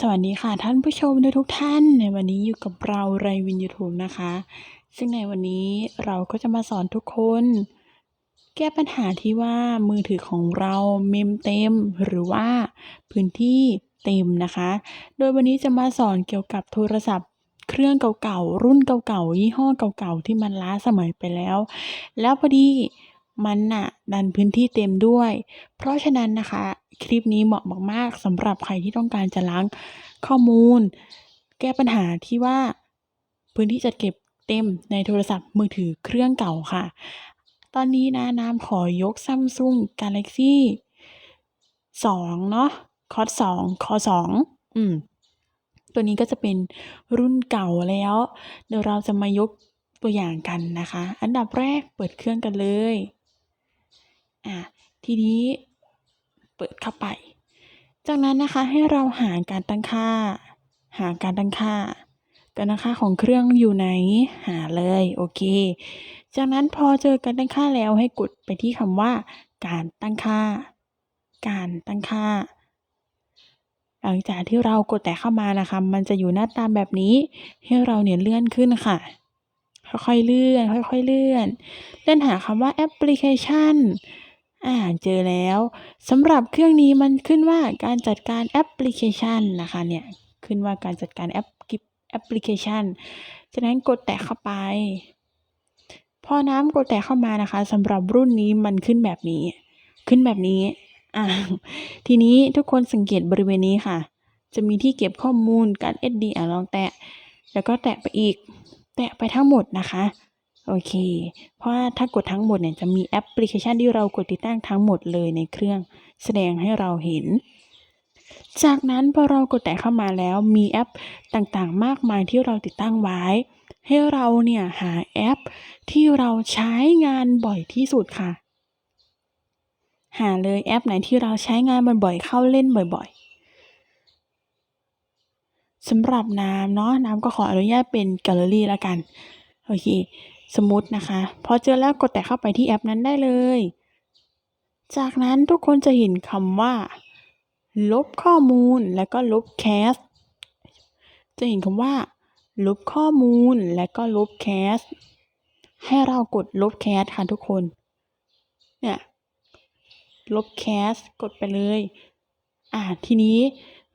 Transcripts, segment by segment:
สวัสดีค่ะท่านผู้ชมทุกท่าน ในวันนี้อยู่กับเราไรวินยูทูบนะคะ ซึ่งในวันนี้เราก็จะมาสอนทุกคน แก้ปัญหาที่ว่ามือถือของเราเมมเต็ม หรือว่าพื้นที่เต็มนะคะ โดยวันนี้จะมาสอนเกี่ยวกับโทรศัพท์เครื่องเก่าๆรุ่นเก่าๆยี่ห้อเก่าๆที่มันล้าสมัยไปแล้ว แล้วพอดี มันน่ะดันพื้นที่เต็มด้วย เพราะฉะนั้นนะคะ คลิปนี้เหมาะมากๆสำหรับใครที่ต้องการจะล้างข้อมูล แก้ปัญหาที่ว่าพื้นที่จัดเก็บเต็มในโทรศัพท์มือถือเครื่องเก่าค่ะ ตอนนี้นะน้ำขอยก Samsung Galaxy 2 เนาะคอร์ส2คอ2อืม ตัวนี้ก็จะเป็นรุ่นเก่าแล้ว เดี๋ยวเราจะมายกตัวอย่างกันนะคะ อันดับแรกเปิดเครื่องกันเลย อะทีนี้เปิดเข้าไป จากนั้นนะคะให้เราหาการตั้งค่า หาการตั้งค่าการตั้งค่าของเครื่องอยู่ไหนหาเลยโอเค จากนั้นพอเจอการตั้งค่าแล้วให้กดไปที่คำว่า การตั้งค่า การตั้งค่า หลังจากที่เรากดแต่เข้ามานะคะ มันจะอยู่หน้าตามแบบนี้ ให้เราเนี่ยเลื่อนขึ้นค่ะ ค่อยๆเลื่อน ค่อยๆเลื่อน เลื่อนหาคำว่าแอปพลิเคชัน อ่าเจอแล้วสำหรับเครื่องนี้มันขึ้นว่าการจัดการแอปพลิเคชันนะคะเนี่ยขึ้นว่าการจัดการแอปแอปพลิเคชันจากนั้นกดแตะเข้าไป พอน้ำกดแตะเข้ามานะคะสำหรับรุ่นนี้มันขึ้นแบบนี้ ขึ้นแบบนี้อ่าทีนี้ทุกคนสังเกตบริเวณนี้ค่ะ จะมีที่เก็บข้อมูลการ SD อะลองแตะ แล้วก็แตะไปอีก แตะไปทั้งหมดนะคะ โอเค เพราะว่าถ้ากดทั้งหมดเนี่ยจะมีแอปพลิเคชันที่เรากดติดตั้งทั้งหมดเลยในเครื่องแสดงให้เราเห็น จากนั้นพอเรากดแตะเข้ามาแล้วมีแอปต่างๆ มากมายที่เราติดตั้งไว้ ให้เราเนี่ยหาแอปที่เราใช้งานบ่อยที่สุดค่ะ หาเลยแอปไหนที่เราใช้งานบ่อยๆเข้าเล่นบ่อย ๆสำหรับน้ำเนาะน้ำก็ขออนุญาตเป็นแกลเลอรี่ละกัน โอเค สมมตินะคะ พอเจอแล้วกดแต่เข้าไปที่แอปนั้นได้เลย จากนั้นทุกคนจะเห็นคำว่า ลบข้อมูลแล้วก็ลบแคส จะเห็นคำว่า ลบข้อมูลและก็ลบแคส ให้เรากดลบแคสค่ะทุกคน เนี่ย ลบแคสกดไปเลย อ่าทีนี้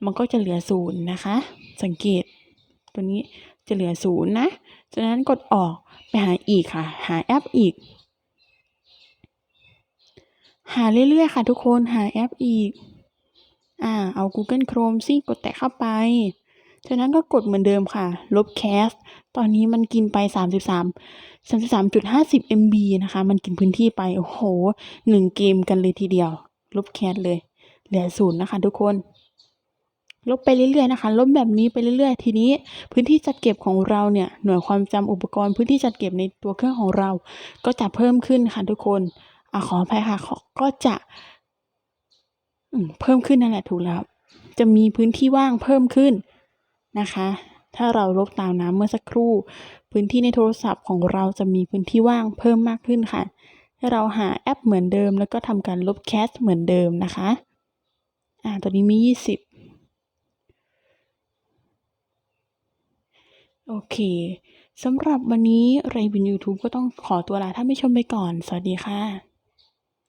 มันก็จะเหลือศูนย์นะคะ สังเกต ตัวนี้จะเหลือศูนย์นะจากนั้นกดออก ไปหาอีกค่ะ หาแอปอีก หาเรื่อยๆค่ะทุกคนหาแอปอีก อ่า เอา Google Chrome สิกดแตะเข้าไป จากนั้นก็กดเหมือนเดิมค่ะ ลบแคส ตอนนี้มันกินไป 33 33.50 MB นะคะ มันกินพื้นที่ไป โอ้โหหนึ่งเกมกันเลยทีเดียว ลบแคสเลย เหลือศูนย์นะคะทุกคน ลบไปเรื่อยๆนะคะ ลบแบบนี้ไปเรื่อยๆ ทีนี้พื้นที่จัดเก็บของเราเนี่ย หน่วยความจำอุปกรณ์พื้นที่จัดเก็บในตัวเครื่องของเรา ก็จะเพิ่มขึ้นค่ะทุกคนอขออภัยค่ะก็จะเพิ่มขึ้นนั่นแหละถูกแล้ว จะมีพื้นที่ว่างเพิ่มขึ้นนะคะ ถ้าเราลบตามน้ำเมื่อสักครู่ พื้นที่ในโทรศัพท์ของเราจะมีพื้นที่ว่างเพิ่มมากขึ้นค่ะ ให้เราหาแอปเหมือนเดิม แล้วก็ทำการลบแคสเหมือนเดิมนะคะ อ่า ตัวนี้มี 20 โอเคสำหรับวันนี้ไรวิน YouTube ก็ต้องขอตัวลาท่านผู้ชมไปก่อน สวัสดีค่ะ